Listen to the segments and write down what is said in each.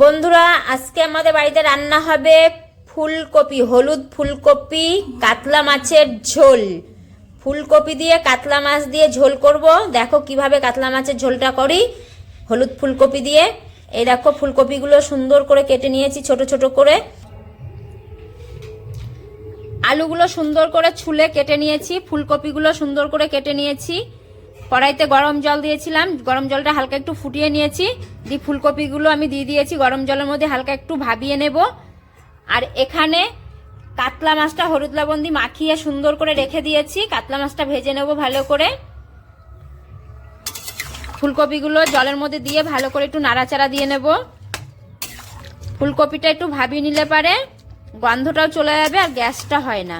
বন্ধুরা, আজকে আমাদের বাড়িতে রান্না হবে ফুলকপি, হলুদ ফুলকপি, কাতলা মাছের ঝোল। ফুলকপি দিয়ে কাতলা মাছ দিয়ে ঝোল করব। দেখো কীভাবে কাতলা মাছের ঝোলটা করি। হলুদ ফুলকপি দিয়ে। এই দেখো ফুলকপিগুলো সুন্দর করে কেটে নিয়েছি ছোট ছোট করে। আলুগুলো সুন্দর করে ছুলে কেটে নিয়েছি। ফুলকপিগুলো সুন্দর করে কেটে নিয়েছি। কড়াইতে গরম জল দিয়েছিলাম। গরম জলটা হালকা একটু ফুটিয়ে নিয়েছি। দিয়ে ফুলকপিগুলো আমি দিয়ে দিয়েছি। গরম জলের মধ্যে হালকা একটু ভাবিয়ে নেব। আর এখানে কাতলা মাছটা হলুদ লবণ দিয়ে মাখিয়ে সুন্দর করে রেখে দিয়েছি। কাতলা মাছটা ভেজে নেব ভালো করে। ফুলকপিগুলো জলের মধ্যে দিয়ে ভালো করে একটু নাড়াচাড়া দিয়ে নেব। ফুলকপিটা একটু ভাবিয়ে নিলে পারে। গন্ধটাও চলে যাবে আর গ্যাসটা হয় না।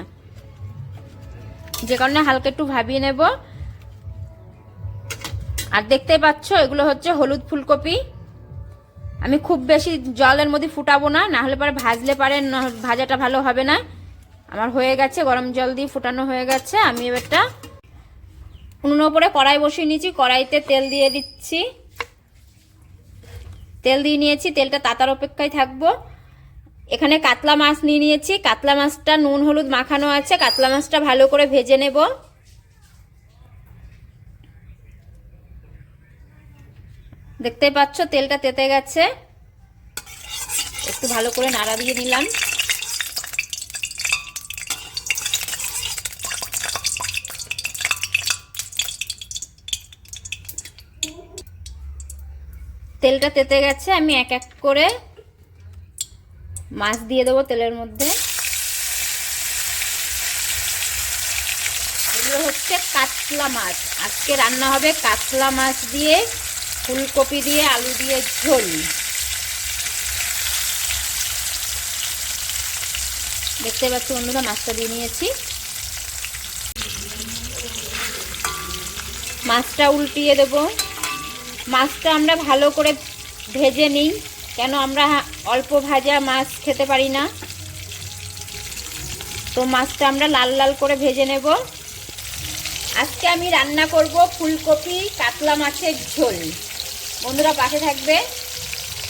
যে কারণে হালকা একটু ভাবিয়ে নেব। আর দেখতেই পাচ্ছ, এগুলো হচ্ছে হলুদ ফুলকপি। আমি খুব বেশি জলের মধ্যে ফুটাবো না না হলে পরে ভাজলে পারে ভাজাটা ভালো হবে না। আমার হয়ে গেছে, গরম জল দিয়ে ফুটানো হয়ে গেছে। আমি এবারটা উনুনের উপরে কড়াই বসিয়ে নিয়েছি, কড়াইতে তেল দিয়ে দিচ্ছি। তেল দিয়ে নিয়েছি, তেলটা তাতার অপেক্ষায় থাকব। এখানে কাতলা মাছ নিয়ে নিয়েছি, কাতলা মাছটা নুন হলুদ মাখানো আছে, কাতলা মাছটা ভালো করে ভেজে নেব। দেখতে পাচ্ছ, তেলটা তেতে গেছে। একটু ভালো করে নাড়া দিয়ে নিলাম। তেলটা তেতে গেছে, আমি এক এক করে মাছ দিয়ে দেবো তেলের মধ্যে। এগুলো হচ্ছে কাতলা মাছ। আজকে রান্না হবে কাতলা মাছ দিয়ে। ফুলকপি দিয়ে আলু দিয়ে ঝোল। দেখতে পাচ্ছি বন্ধুরা, মাছটা দিয়ে নিয়েছি। মাছটা উল্টিয়ে দেব। মাছটা আমরা ভালো করে ভেজে নিই, কেন আমরা অল্প ভাজা মাছ খেতে পারি না। তো মাছটা আমরা লাল লাল করে ভেজে নেব। আজকে আমি রান্না করব ফুলকপি, কাতলা মাছের ঝোল। বন্ধুরা পাশে থাকবে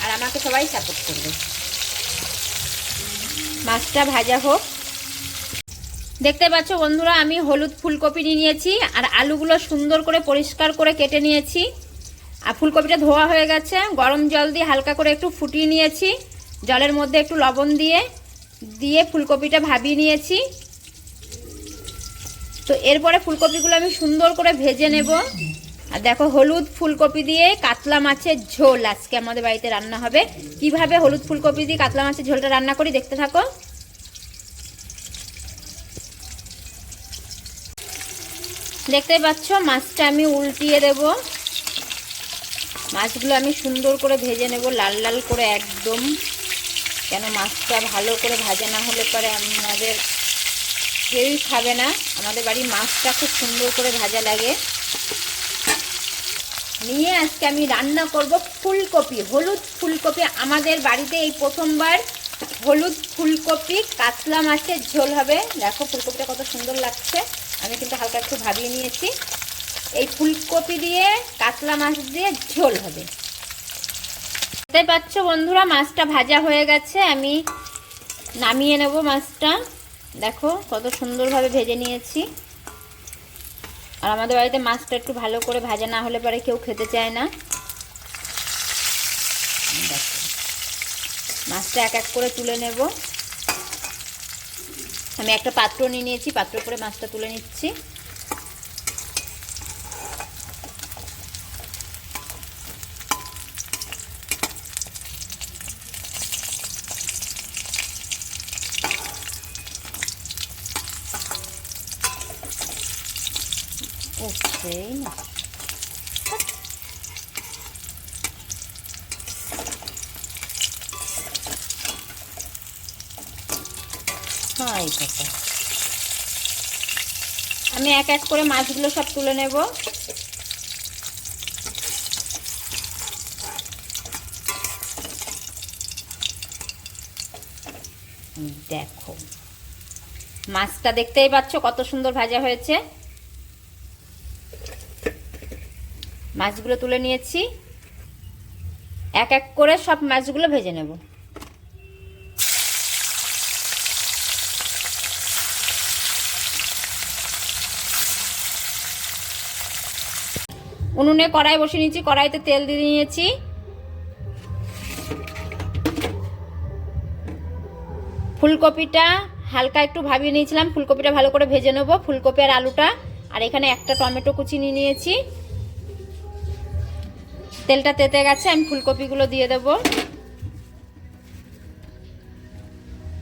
আর আমাকে সবাই সাপোর্ট করবে। মাছটা ভাজা হোক। দেখতে পাচ্ছ বন্ধুরা, আমি হলুদ ফুলকপি নিয়ে নিয়েছি আর আলুগুলো সুন্দর করে পরিষ্কার করে কেটে নিয়েছি। আর ফুলকপিটা ধোয়া হয়ে গেছে, গরম জল দিয়ে হালকা করে একটু ফুটিয়ে নিয়েছি। জলের মধ্যে একটু লবণ দিয়ে দিয়ে ফুলকপিটা ভাবিয়ে নিয়েছি। তো এরপরে ফুলকপিগুলো আমি সুন্দর করে ভেজে নেব। আর দেখো হলুদ ফুলকপি দিয়ে কাতলা মাছের ঝোল আজকে আমাদের বাড়িতে রান্না হবে। কীভাবে হলুদ ফুলকপি দিয়ে কাতলা মাছের ঝোলটা রান্না করি দেখতে থাকো। দেখতে পাচ্ছ মাছটা আমি উল্টিয়ে দেব। মাছগুলো আমি সুন্দর করে ভেজে নেব, লাল লাল করে একদম। কেন মাছটা ভালো করে ভাজা না হলে পরে আমাদের কেউই খাবে না। আমাদের বাড়ির মাছটা খুব সুন্দর করে ভাজা লাগে। নিয়ে আজকে আমি রান্না করব ফুলকপি, হলুদ ফুলকপি। আমাদের বাড়িতে এই প্রথমবার হলুদ ফুলকপি, কাতলা মাছের ঝোল হবে। দেখো ফুলকপিটা কত সুন্দর লাগছে। আমি কিন্তু হালকা একটু ভাবিয়ে নিয়েছি। এই ফুলকপি দিয়ে কাতলা মাছ দিয়ে ঝোল হবে। দেখতে পাচ্ছ বন্ধুরা, মাছটা ভাজা হয়ে গেছে। আমি নামিয়ে নেব মাছটা। দেখো কত সুন্দরভাবে ভেজে নিয়েছি। আর আমাদের বাড়িতে মাছটা একটু ভালো করে ভাজা না হলে পরে কেউ খেতে চায় না। মাছটা এক এক করে তুলে নেব। আমি একটা পাত্র নিয়ে নিয়েছি, পাত্র করে মাছটা তুলে নিচ্ছি। আমি এক এক করে মাছগুলো সব তুলে নেব। দেখো, মাছটা দেখতেই পাচ্ছ কত সুন্দর ভাজা হয়েছে। মাছগুলো তুলে নিয়েছি। এক এক করে সব মাছগুলো ভেজে নেব। উনুনে কড়াই বসে নিয়েছি, কড়াইতে তেল দিয়ে নিয়েছি। ফুলকপিটা হালকা একটু ভাবিয়ে নিয়েছিলাম, ফুলকপিটা ভালো করে ভেজে নেব, ফুলকপি আর আলুটা। আর এখানে একটা টমেটো কুচি নিয়ে নিয়েছি। তেলটা তেতে গেছে, আমি ফুলকপিগুলো দিয়ে দেব।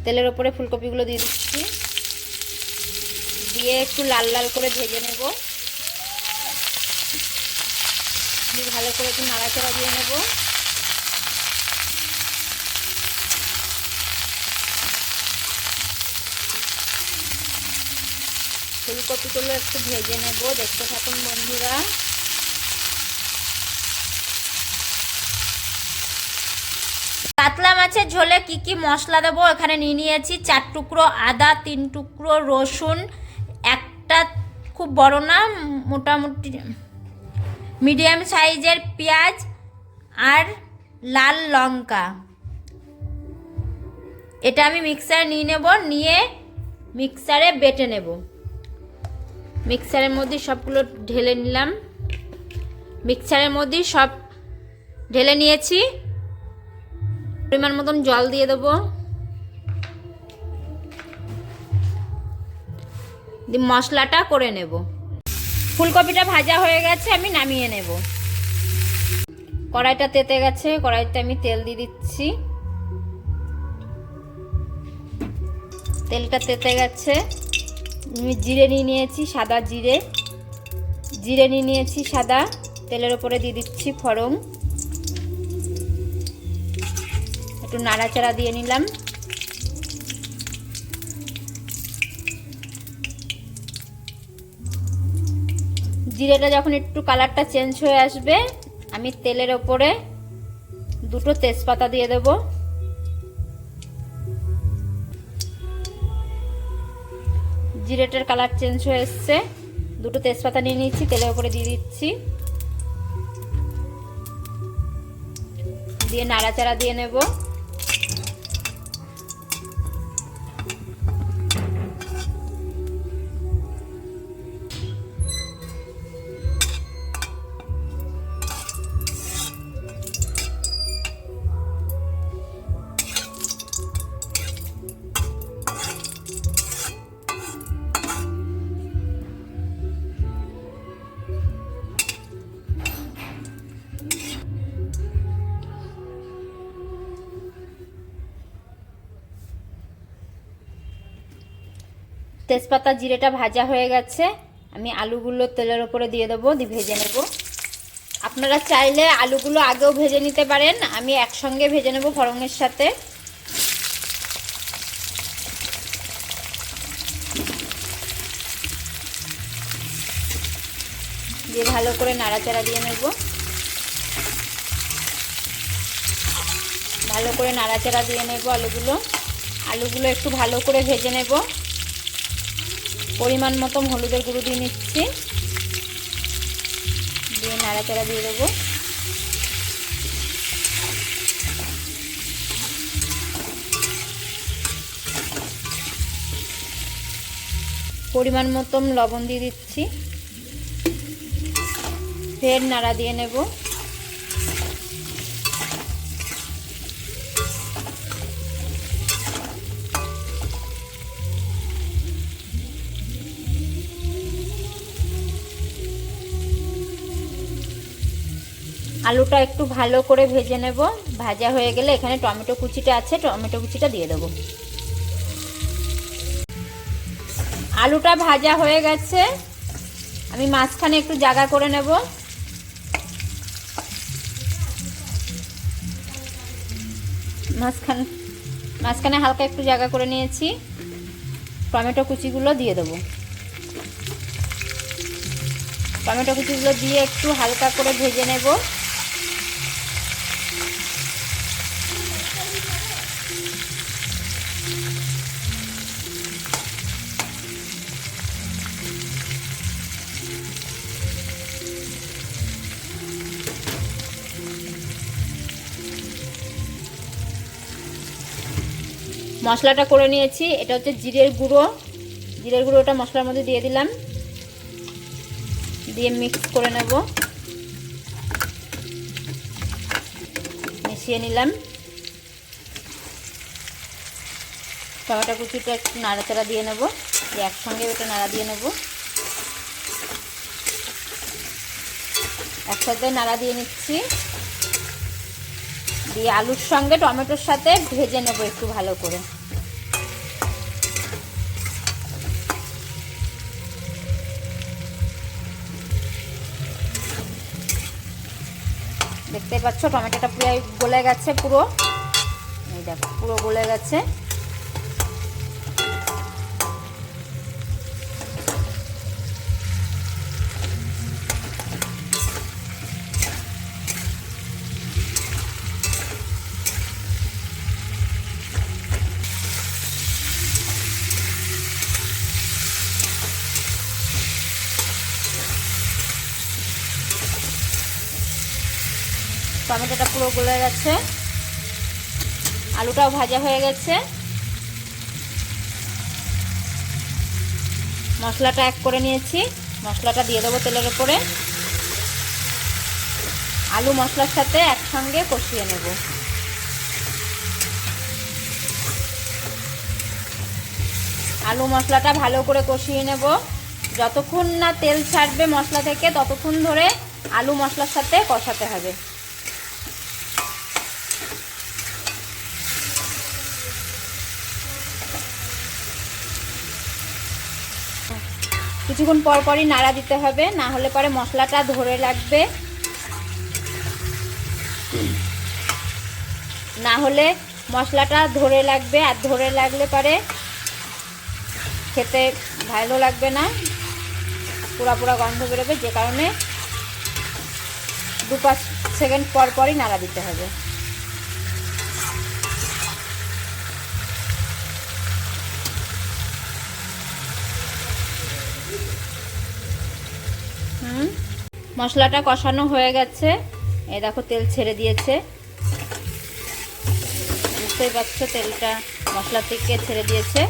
তেলের ওপরে ফুলকপিগুলো দিয়ে দিচ্ছি। দিয়ে একটু লাল লাল করে ভেজে নেব। দিয়ে ভালো করে একটু নাড়াচাড়া দিয়ে নেব। ফুলকপিগুলো একটু ভেজে নেব, দেখতে থাকুন বন্ধুরা। কাতলা মাছের ঝোলে কি কি মশলা দেবো এখানে নিয়ে নিয়েছি। চার টুকরো আদা, তিন টুকরো রসুন, একটা খুব বড় না, মোটামুটি মিডিয়াম সাইজের পেঁয়াজ আর লাল লঙ্কা। এটা আমি মিক্সারে নিয়ে নেব, নিয়ে মিক্সারে বেটে নেব। মিক্সারের মধ্যে সবগুলো ঢেলে নিলাম। মিক্সারের মধ্যে সব ঢেলে নিয়েছি। পরিমাণ মতন জল দিয়ে দেবো। মশলাটা করে নেব। ফুলকপিটা ভাজা হয়ে গেছে, আমি নামিয়ে নেব। কড়াইটা তেতে গেছে, কড়াইতে আমি তেল দিয়ে দিচ্ছি। তেলটা তেতে গেছে। আমি জিরে নিয়ে নিয়েছি, সাদা জিরে। জিরে নিয়ে নিয়েছি সাদা, তেলের ওপরে দিয়ে দিচ্ছি ফড়ং একটু নাড়াচাড়া দিয়ে নিলাম। জিরেটা যখন একটু কালারটা চেঞ্জ হয়ে আসবে, আমি তেলের ওপরে দুটো তেজপাতা দিয়ে দেব। জিরেটার কালার চেঞ্জ হয়ে এসছে। দুটো তেজপাতা নিয়ে নিচ্ছি তেলের ওপরে দিয়ে দিচ্ছি। দিয়ে নাড়াচাড়া দিয়ে নেব। তেজপাতা জিরেটা ভাজা হয়ে গেছে। আমি আলুগুলো তেলের ওপরে দিয়ে দেবো, দিয়ে ভেজে নেব। আপনারা চাইলে আলুগুলো আগেও ভেজে নিতে পারেন। আমি একসঙ্গে ভেজে নেব ফরঙের সাথে। দিয়ে ভালো করে নাড়াচাড়া দিয়ে নেব। ভালো করে নাড়াচাড়া দিয়ে নেব আলুগুলো। আলুগুলো একটু ভালো করে ভেজে নেব। পরিমাণ মতো হলুদের গুঁড়ো দিয়ে নিচ্ছি। দিয়ে নাড়াচাড়া দিয়ে দেবো। পরিমাণ মতন লবণ দিয়ে দিচ্ছি। ফের নাড়া দিয়ে নেব। আলুটা একটু ভালো করে ভেজে নেব। ভাজা হয়ে গেলে এখানে টমেটো কুচিটা আছে, টমেটো কুচিটা দিয়ে দেবো। আলুটা ভাজা হয়ে গেছে। আমি মাঝখানে একটু জায়গা করে নেব। মাঝখানে মাঝখানে হালকা একটু জায়গা করে নিয়েছি। টমেটো কুচিগুলো দিয়ে দেবো। টমেটো কুচিগুলো দিয়ে একটু হালকা করে ভেজে নেব। মশলাটা করে নিয়েছি। এটা হচ্ছে জিরের গুঁড়ো। জিরের গুঁড়োটা মশলার মধ্যে দিয়ে দিলাম। দিয়ে মিক্স করে নেব। মিশিয়ে নিলাম। টমেটো কুচিটা একটু নাড়াচাড়া দিয়ে নেব। দিয়ে একসঙ্গে ওটা নাড়া দিয়ে নেব। একসাথে নাড়া দিয়ে নিচ্ছি। দিয়ে আলুর সঙ্গে টমেটোর সাথে ভেজে নেব একটু ভালো করে। দেখতে পাচ্ছ, টমেটোটা পুরো গলে গেছে পুরো। দেখো, পুরো গলে গেছে। টমেটোটা পুরো গলে গেছে। আলুটাও ভাজা হয়ে গেছে। মশলাটা এক করে নিয়েছি। মশলাটা দিয়ে দেবো তেলের উপরে আলু মশলার সাথে একসঙ্গে কষিয়ে নেব। আলু মশলাটা ভালো করে কষিয়ে নেব। যতক্ষণ না তেল ছাড়বে মশলা থেকে, ততক্ষণ ধরে আলু মশলার সাথে কষাতে হবে। কিছুক্ষণ পর পরই নাড়া দিতে হবে, না হলে পরে মশলাটা ধরে লাগবে না হলে মশলাটা ধরে লাগবে, আর ধরে লাগলে পরে খেতে ভালো লাগবে না। পুরা পুরা গন্ধ বেরোবে, যে কারণে দু পাঁচ সেকেন্ড পর পরই নাড়া দিতে হবে। মশলাটা কষানো হয়ে গেছে। এ দেখো, তেল ছেড়ে দিয়েছে। বুঝতেই পারছ, তেলটা মশলা থেকে ছেড়ে দিয়েছে।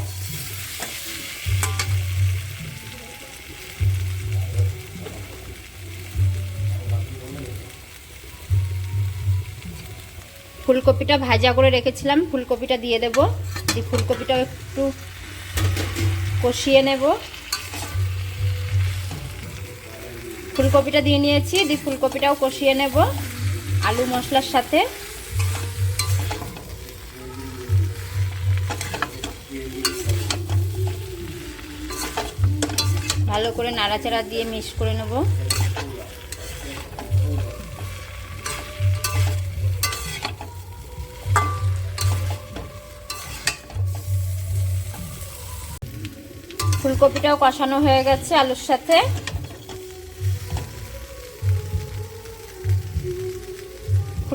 ফুলকপিটা ভাজা করে রেখেছিলাম। ফুলকপিটা দিয়ে দেবো। ফুলকপিটা একটু কষিয়ে নেব। ফুলকপিটা দিয়ে নিয়েছি, দিয়ে ফুলকপিটাও কষিয়ে নেব আলু মশলার সাথে। ভালো করে নাড়াচাড়া দিয়ে মিক্স করে নেব। ফুলকপিটাও কষানো হয়ে গেছে আলুর সাথে।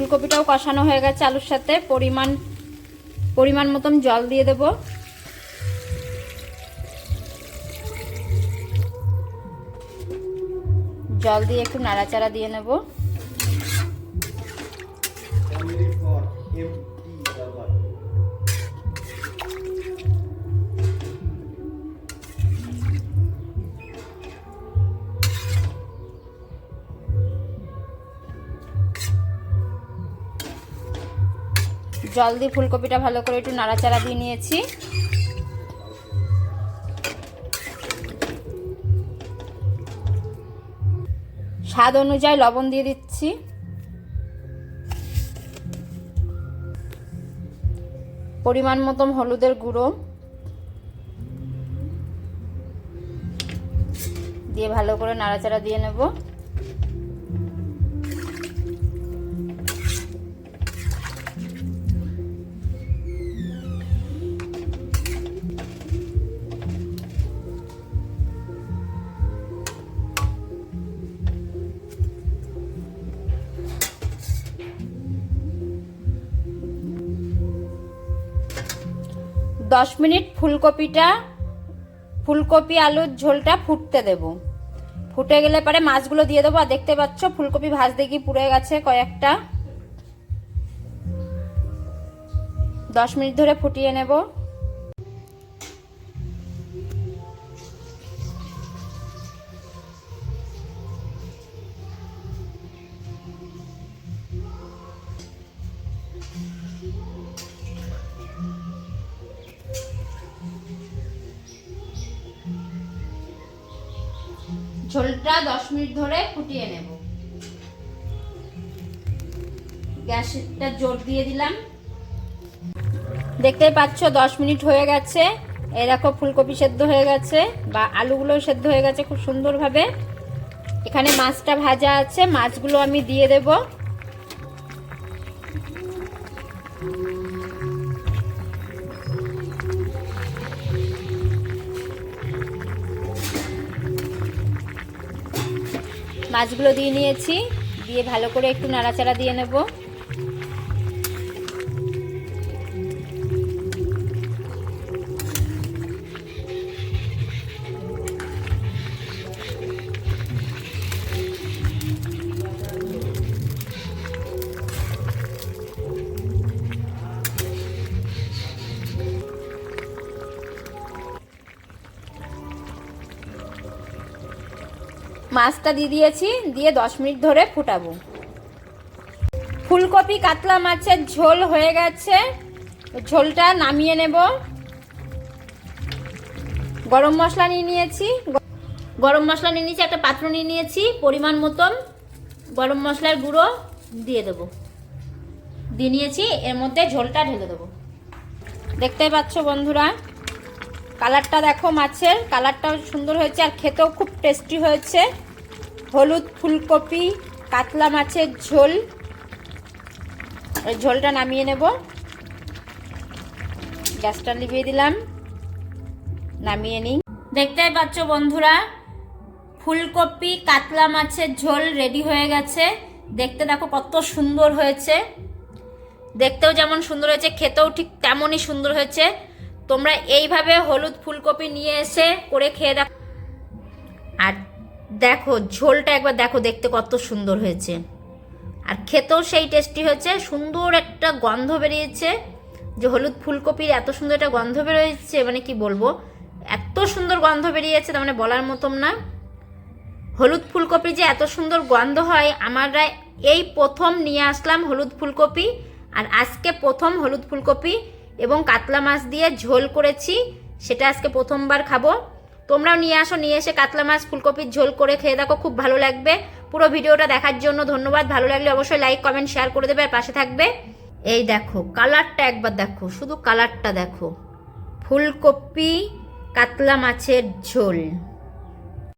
ফুলকপিটাও কষানো হয়ে গেছে আলুর সাথে। পরিমাণ পরিমাণ মতন জল দিয়ে দেব। জল দিয়ে একটু নাড়াচাড়া দিয়ে নেব। জল দিয়ে ফুলকপিটা ভালো করে একটু নাড়াচাড়া দিয়ে নিয়েছি। স্বাদ অনুযায়ী লবণ দিয়ে দিচ্ছি। পরিমাণ মতন হলুদের গুঁড়ো দিয়ে ভালো করে নাড়াচাড়া দিয়ে নেব। দশ মিনিট ফুলকপিটা, ফুলকপি আলুর ঝোলটা ফুটতে দেব। ফুটে গেলে পরে মাছগুলো দিয়ে দেবো। আর দেখতে পাচ্ছ ফুলকপি ভাজতে গিয়ে পুড়ে গেছে কয়েকটা। দশ মিনিট ধরে ফুটিয়ে নেব। ঝোলটা দশ মিনিট ধরে ফুটিয়ে নেব। গ্যাসটা জোর দিয়ে দিলাম। দেখতে পাচ্ছ, দশ মিনিট হয়ে গেছে। এই দেখো, ফুলকপি সেদ্ধ হয়ে গেছে বা আলুগুলো সেদ্ধ হয়ে গেছে খুব সুন্দরভাবে। এখানে মাছটা ভাজা আছে, মাছগুলো আমি দিয়ে দেব। মাছগুলো দিয়ে নিয়েছি। দিয়ে ভালো করে একটু নাড়াচাড়া দিয়ে নেব। মাছটা দিয়ে দিয়েছি, দিয়ে দশ মিনিট ধরে ফুটাবো। ফুলকপি কাতলা মাছের ঝোল হয়ে গেছে। ঝোলটা নামিয়ে নেব। গরম মশলা নিয়ে নিয়েছি। গরম মশলা নিয়ে নিয়েছি, একটা পাত্র নিয়ে নিয়েছি, পরিমাণ মতন। গরম মশলার গুঁড়ো দিয়ে দেবো। দিয়ে নিয়েছি, এর মধ্যে ঝোলটা ঢেলে দেবো। দেখতেই পাচ্ছ বন্ধুরা, কালারটা দেখো মাছের, কালারটাও সুন্দর হয়েছে আর খেতেও খুব টেস্টি হয়েছে। হলুদ ফুলকপি, কাতলা মাছের ঝোল। ঝোলটা নামিয়ে নেব। গ্যাসটা লিভিয়ে দিলাম। নামিয়ে নিই। দেখতেই পাচ্ছ বন্ধুরা, ফুলকপি, কাতলা মাছের ঝোল রেডি হয়ে গেছে। দেখতে দেখো কত সুন্দর হয়েছে। দেখতেও যেমন সুন্দর হয়েছে, খেতেও ঠিক তেমনই সুন্দর হয়েছে। তোমরা এইভাবে হলুদ ফুলকপি নিয়ে এসে করে খেয়ে দেখো। দেখো, ঝোলটা একবার দেখো, দেখতে কত সুন্দর হয়েছে। আর খেতেও সেই টেস্টি হয়েছে। সুন্দর একটা গন্ধ বেরিয়েছে। যে হলুদ ফুলকপির এত সুন্দর একটা গন্ধ বেরিয়েছে মানে কি বলব? এত সুন্দর গন্ধ বেরিয়েছে, তার মানে বলার মতন না। হলুদ ফুলকপি যে এত সুন্দর গন্ধ হয়, আমরা এই প্রথম নিয়ে আসলাম হলুদ ফুলকপি, আর আজকে প্রথম হলুদ ফুলকপি এবং কাতলা মাছ দিয়ে ঝোল করেছি। সেটা আজকে প্রথমবার খাব। তোমরাও নিয়ে আসো, নিয়ে এসে কাতলা মাছ, ফুলকপির ঝোল করে খেয়ে দেখো, খুব ভালো লাগবে। পুরো ভিডিওটা দেখার জন্য ধন্যবাদ। ভালো লাগলে অবশ্যই লাইক কমেন্ট শেয়ার করে দেবে আর পাশে থাকবে। এই দেখো কালারটা একবার দেখো, শুধু কালারটা দেখো। ফুলকপি, কাতলা মাছের ঝোল।